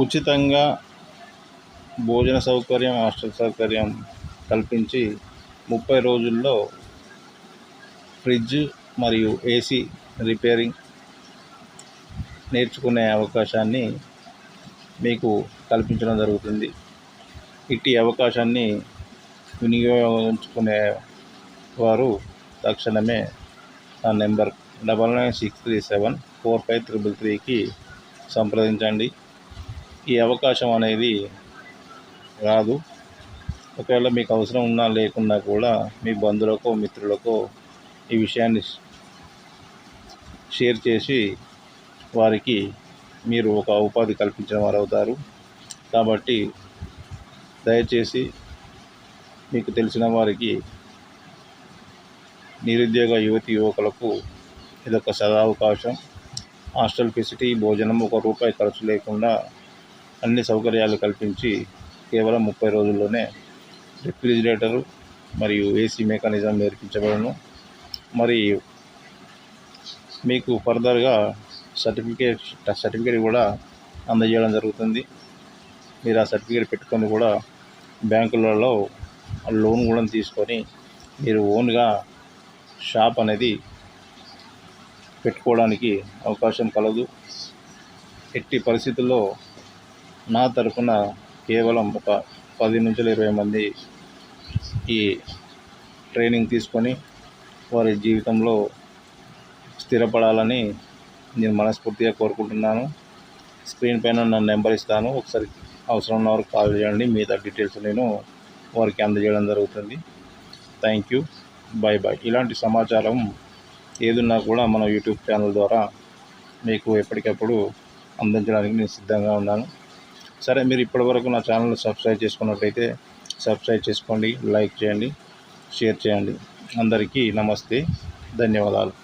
ఉచితంగా భోజన సౌకర్యం హాస్టల్ సౌకర్యం కల్పించి ముప్పై రోజుల్లో ఫ్రిడ్జ్ మరియు ఏసీ రిపేరింగ్ నేర్చుకునే అవకాశాన్ని మీకు కల్పించడం జరుగుతుంది. ఇట్టి అవకాశాన్ని వినియోగించుకునే వారు తక్షణమే నా number double nine six three seven four five triple త్రీకి సంప్రదించండి. ఈ అవకాశం అనేది రాదు. ఒకవేళ మీకు అవసరం ఉన్నా లేకున్నా కూడా మీ బంధువులకో మిత్రులకో ఈ విషయాన్ని షేర్ చేసి వారికి మీరు ఒక ఉపాధి కల్పించిన వారు అవుతారు కాబట్టి దయచేసి మీకు తెలిసిన వారికి నిరుద్యోగ యువతి యువకులకు ఇదొక సదావకాశం. హాస్టల్ ఫెసిలిటీ భోజనం ఒక రూపాయి ఖర్చు లేకుండా అన్ని సౌకర్యాలు కల్పించి కేవలం ముప్పై రోజుల్లోనే రిఫ్రిజిరేటరు మరియు ఏసీ మెకానిజం నేర్పించబడను. మరి మీకు ఫర్దర్గా సర్టిఫికేట్ సర్టిఫికేట్ కూడా అందజేయడం జరుగుతుంది. మీరు ఆ సర్టిఫికేట్ పెట్టుకొని కూడా బ్యాంకులలో లోన్ కూడా తీసుకొని మీరు ఓన్గా షాప్ అనేది పెట్టుకోవడానికి అవకాశం కలదు. ఎట్టి పరిస్థితుల్లో నా తరఫున కేవలం ఒక పది నుంచి ఇరవై మంది ఈ ట్రైనింగ్ తీసుకొని వారి జీవితంలో స్థిరపడాలని నేను మనస్ఫూర్తిగా కోరుకుంటున్నాను. స్క్రీన్ పైన నా నెంబర్ ఇస్తాను. ఒకసారి అవసరం ఉన్న వారికి కాల్ చేయండి. మిగతా డీటెయిల్స్ నేను వారికి అందజేయడం జరుగుతుంది. Thank you. బాయ్ బాయ్ ఇలాంటి సమాచారం ఏదున్నా కూడా మన యూట్యూబ్ ఛానల్ ద్వారా మీకు ఎప్పటికప్పుడు అందించడానికి నేను సిద్ధంగా ఉన్నాను. సరే మీరు ఇప్పటివరకు నా ఛానల్ సబ్స్క్రైబ్ చేసుకున్నట్లయితే సబ్స్క్రైబ్ చేసుకోండి లైక్ చేయండి షేర్ చేయండి. అందరికీ నమస్తే ధన్యవాదాలు.